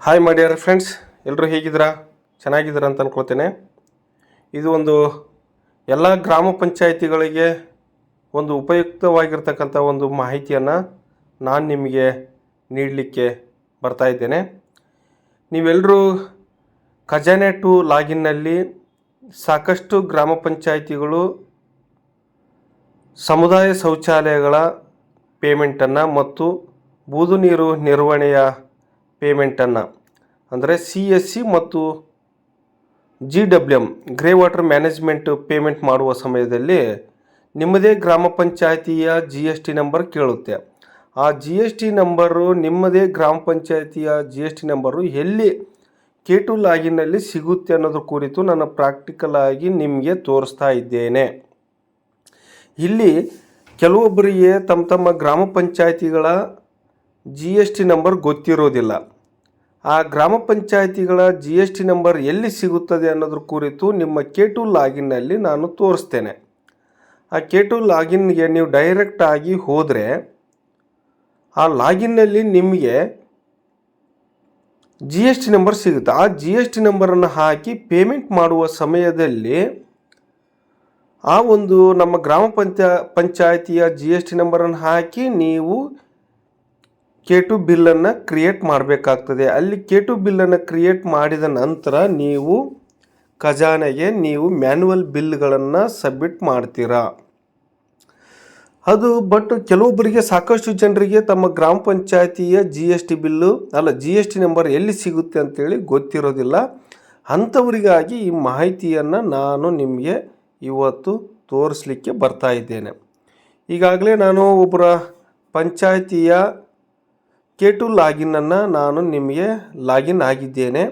Hi ಮಾಡಿ ಯಾರು friends ಎಲ್ಲರೂ ಹೇಗಿದ್ದೀರಾ? ಚೆನ್ನಾಗಿದ್ದೀರಾ ಅಂತ ಅಂದ್ಕೊಳ್ತೇನೆ ಇದು ಒಂದು ಎಲ್ಲ ಗ್ರಾಮ ಪಂಚಾಯಿತಿಗಳಿಗೆ ಒಂದು ಉಪಯುಕ್ತವಾಗಿರ್ತಕ್ಕಂಥ ಒಂದು ಮಾಹಿತಿಯನ್ನು ನಾನು ನಿಮಗೆ ನೀಡಲಿಕ್ಕೆ ಬರ್ತಾ ಇದ್ದೇನೆ. ನೀವೆಲ್ಲರೂ ಖಜಾನೆ ಟು ಲಾಗಿನ್ನಲ್ಲಿ ಸಾಕಷ್ಟು ಗ್ರಾಮ ಪಂಚಾಯಿತಿಗಳು ಸಮುದಾಯ ಶೌಚಾಲಯಗಳ ಪೇಮೆಂಟನ್ನು ಮತ್ತು ಬೂದು ನೀರು ನಿರ್ವಹಣೆಯ ಪೇಮೆಂಟನ್ನು. ಅಂದರೆ ಸಿ ಎಸ್ ಸಿ ಮತ್ತು G W M grey water management payment ಮಾಡುವ ಸಮಯದಲ್ಲಿ ನಿಮ್ಮದೇ ಗ್ರಾಮ ಪಂಚಾಯಿತಿಯ ಜಿ ಎಸ್ ಟಿ ನಂಬರ್ ಕೇಳುತ್ತೆ. ಆ ಜಿ ಎಸ್ ಟಿ ನಂಬರು ನಿಮ್ಮದೇ ಗ್ರಾಮ ಪಂಚಾಯಿತಿಯ ಜಿ ಎಸ್ ಟಿ ನಂಬರು ಎಲ್ಲಿ ಕೆ ಟು ಲಾಗಿನಲ್ಲಿ ಸಿಗುತ್ತೆ ಅನ್ನೋದ್ರ ಕುರಿತು ನಾನು ಪ್ರಾಕ್ಟಿಕಲ್ ಆಗಿ ನಿಮಗೆ ತೋರಿಸ್ತಾ ಇದ್ದೇನೆ. ಇಲ್ಲಿ ಕೆಲವೊಬ್ಬರಿಗೆ ತಮ್ಮ ತಮ್ಮ ಗ್ರಾಮ ಪಂಚಾಯಿತಿಗಳ ಜಿ ಎಸ್ ಟಿ ನಂಬರ್ ಗೊತ್ತಿರೋದಿಲ್ಲ. ಆ ಗ್ರಾಮ ಪಂಚಾಯಿತಿಗಳ ಜಿ ಎಸ್ ಟಿ ನಂಬರ್ ಎಲ್ಲಿ ಸಿಗುತ್ತದೆ ಅನ್ನೋದ್ರ ಕುರಿತು ನಿಮ್ಮ ಕೆ ಟು ಲಾಗಿನ್ನಲ್ಲಿ ನಾನು ತೋರಿಸ್ತೇನೆ. ಆ ಕೆ ಟು ಲಾಗಿನ್ಗೆ ನೀವು ಡೈರೆಕ್ಟ್ ಆಗಿ ಹೋದರೆ ಆ ಲಾಗಿನ್ನಲ್ಲಿ ನಿಮಗೆ ಜಿ ಎಸ್ ಟಿ ನಂಬರ್ ಸಿಗುತ್ತೆ. ಆ ಜಿ ಎಸ್ ಟಿ ನಂಬರನ್ನು ಹಾಕಿ ಪೇಮೆಂಟ್ ಮಾಡುವ ಸಮಯದಲ್ಲಿ ಆ ಒಂದು ನಮ್ಮ ಗ್ರಾಮ ಪಂಚ, ಪಂಚಾಯಿತಿಯ ಜಿ ಎಸ್ ಟಿ ನಂಬರನ್ನು ಹಾಕಿ ನೀವು ಕೆ ಟು ಬಿಲ್ಲನ್ನು ಕ್ರಿಯೇಟ್ ಮಾಡಬೇಕಾಗ್ತದೆ. ಅಲ್ಲಿ ಕೆ ಟು ಬಿಲ್ಲನ್ನು ಕ್ರಿಯೇಟ್ ಮಾಡಿದ ನಂತರ ನೀವು ಖಜಾನೆಗೆ ನೀವು ಮ್ಯಾನ್ಯುವಲ್ ಬಿಲ್ಗಳನ್ನು ಸಬ್ಮಿಟ್ ಮಾಡ್ತೀರಾ. ಅದು ಬಟ್ ಕೆಲವೊಬ್ಬರಿಗೆ ಸಾಕಷ್ಟು ಜನರಿಗೆ ತಮ್ಮ ಗ್ರಾಮ ಪಂಚಾಯಿತಿಯ ಜಿ ಎಸ್ ಟಿ ಬಿಲ್ಲು, ಅಲ್ಲ ಜಿ ಎಸ್ ಟಿ ನಂಬರ್ ಎಲ್ಲಿ ಸಿಗುತ್ತೆ ಅಂತೇಳಿ ಗೊತ್ತಿರೋದಿಲ್ಲ. ಅಂಥವರಿಗಾಗಿ ಈ ಮಾಹಿತಿಯನ್ನು ನಾನು ನಿಮಗೆ ಇವತ್ತು ತೋರಿಸಲಿಕ್ಕೆ ಬರ್ತಾ ಇದ್ದೇನೆ. ಈಗಾಗಲೇ ನಾನು ಒಬ್ಬರ ಪಂಚಾಯಿತಿಯ ಕೆ ಟು ಲಾಗಿನನ್ನು ನಾನು ನಿಮಗೆ ಲಾಗಿನ್ ಆಗಿದ್ದೇನೆ.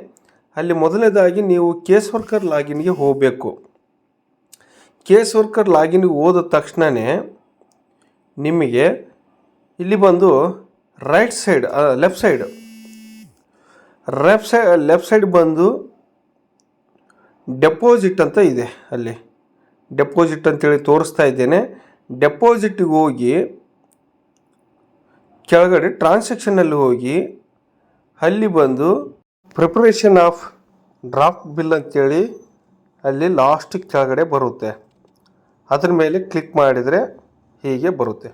ಅಲ್ಲಿ ಮೊದಲನೇದಾಗಿ ನೀವು ಕೇಸ್ ವರ್ಕರ್ ಲಾಗಿನ್ಗೆ ಹೋಗಬೇಕು. ಕೇಸ್ ವರ್ಕರ್ ಲಾಗಿನ್ಗೆ ಹೋದ ತಕ್ಷಣವೇ ನಿಮಗೆ ಇಲ್ಲಿ ಬಂದು right side left side. Left side, left side ಬಂದು ಡೆಪಾಸಿಟ್ ಅಂತ ಇದೆ ಅಲ್ಲಿ. ಡೆಪಾಸಿಟ್ ಅಂತೇಳಿ ತೋರಿಸ್ತಾ ಇದ್ದೇನೆ. ಡೆಪಾಸಿಟಿಗೆ ಹೋಗಿ ಕೆಳಗಡೆ ಟ್ರಾನ್ಸಾಕ್ಷನಲ್ಲಿ ಹೋಗಿ ಅಲ್ಲಿ ಬಂದು ಪ್ರಿಪ್ರೇಷನ್ ಆಫ್ ಡ್ರಾಫ್ಟ್ ಬಿಲ್ ಅಂತೇಳಿ ಅಲ್ಲಿ ಲಾಸ್ಟ್ ಕೆಳಗಡೆ ಬರುತ್ತೆ. ಅದ್ರ ಮೇಲೆ ಕ್ಲಿಕ್ ಮಾಡಿದರೆ ಹೀಗೆ ಬರುತ್ತೆ.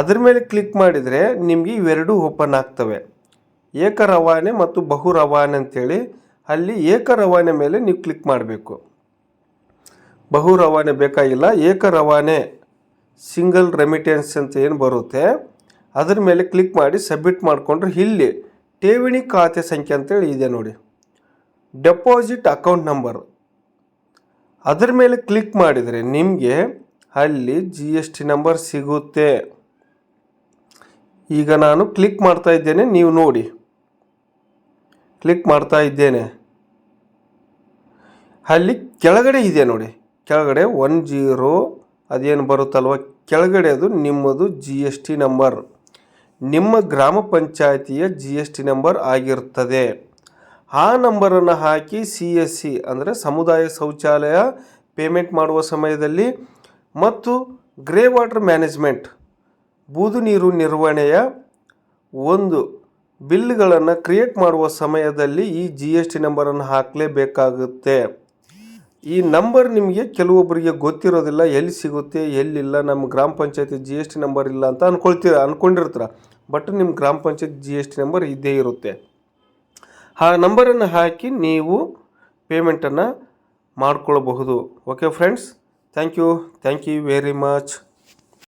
ಅದ್ರ ಮೇಲೆ ಕ್ಲಿಕ್ ಮಾಡಿದರೆ ನಿಮಗೆ ಇವೆರಡೂ ಓಪನ್ ಆಗ್ತವೆ. ಏಕ ರವಾನೆ ಮತ್ತು ಬಹು ರವಾನೆ ಅಂತೇಳಿ ಅಲ್ಲಿ ಏಕ ರವಾನೆ ಮೇಲೆ ನೀವು ಕ್ಲಿಕ್ ಮಾಡಬೇಕು. ಬಹು ರವಾನೆ ಬೇಕಾಗಿಲ್ಲ, ಏಕ ರವಾನೆ ಸಿಂಗಲ್ ರೆಮಿಟೆನ್ಸ್ ಅಂತ ಏನು ಬರುತ್ತೆ, ಅದ್ರ ಮೇಲೆ ಕ್ಲಿಕ್ ಮಾಡಿ ಸಬ್ಮಿಟ್ ಮಾಡಿಕೊಂಡ್ರೆ ಇಲ್ಲಿ ಠೇವಣಿ ಖಾತೆ ಸಂಖ್ಯೆ ಅಂತೇಳಿ ಇದೆ ನೋಡಿ. Deposit account number. ಅದ್ರ ಮೇಲೆ ಕ್ಲಿಕ್ ಮಾಡಿದರೆ ನಿಮಗೆ ಅಲ್ಲಿ ಜಿ ಎಸ್ ಟಿ ನಂಬರ್ ಸಿಗುತ್ತೆ. ಈಗ ನಾನು ಕ್ಲಿಕ್ ಮಾಡ್ತಾ ಇದ್ದೇನೆ, ನೀವು ನೋಡಿ. ಕ್ಲಿಕ್ ಮಾಡ್ತಾ ಇದ್ದೇನೆ. ಅಲ್ಲಿ ಕೆಳಗಡೆ ಇದೆ ನೋಡಿ, ಕೆಳಗಡೆ ಒನ್ ಜೀರೋ ಅದೇನು ಬರುತ್ತಲ್ವ? ಕೆಳಗಡೆ ಅದು ನಿಮ್ಮದು ಜಿ ಎಸ್ ಟಿ ನಂಬರ್ ನಿಮ್ಮ ಗ್ರಾಮ ಪಂಚಾಯಿತಿಯ ಜಿ ಎಸ್ ಟಿ ನಂಬರ್ ಆಗಿರುತ್ತದೆ ಆ ನಂಬರನ್ನು ಹಾಕಿ ಸಿ ಎಸ್ ಸಿ ಅಂದರೆ ಸಮುದಾಯ ಶೌಚಾಲಯ ಪೇಮೆಂಟ್ ಮಾಡುವ ಸಮಯದಲ್ಲಿ ಮತ್ತು ಗ್ರೇ ವಾಟರ್ ಮ್ಯಾನೇಜ್ಮೆಂಟ್ ಬೂದು ನೀರು ನಿರ್ವಹಣೆಯ ಒಂದು ಬಿಲ್ಗಳನ್ನು ಕ್ರಿಯೇಟ್ ಮಾಡುವ ಸಮಯದಲ್ಲಿ ಈ ಜಿ ಎಸ್ ಟಿ ನಂಬರನ್ನು ಹಾಕಲೇಬೇಕಾಗುತ್ತೆ. ಈ ನಂಬರ್ ನಿಮಗೆ ಕೆಲವೊಬ್ಬರಿಗೆ ಗೊತ್ತಿರೋದಿಲ್ಲ, ಎಲ್ಲಿ ಸಿಗುತ್ತೆ, ಎಲ್ಲಿಲ್ಲ ನಮ್ಮ ಗ್ರಾಮ ಪಂಚಾಯತಿ ಜಿ ಎಸ್ ಟಿ ನಂಬರ್ ಇಲ್ಲ ಅಂತ ಅನ್ಕೊಳ್ತೀರ ಅಂದ್ಕೊಂಡಿರ್ತೀರ ಬಟ್ ನಿಮ್ಮ ಗ್ರಾಮ panchayat G S T number ಇದ್ದೇ ಇರುತ್ತೆ. ಆ ನಂಬರನ್ನು ಹಾಕಿ ನೀವು ಪೇಮೆಂಟನ್ನು ಮಾಡಿಕೊಳ್ಳಬಹುದು okay friends thank you thank you very much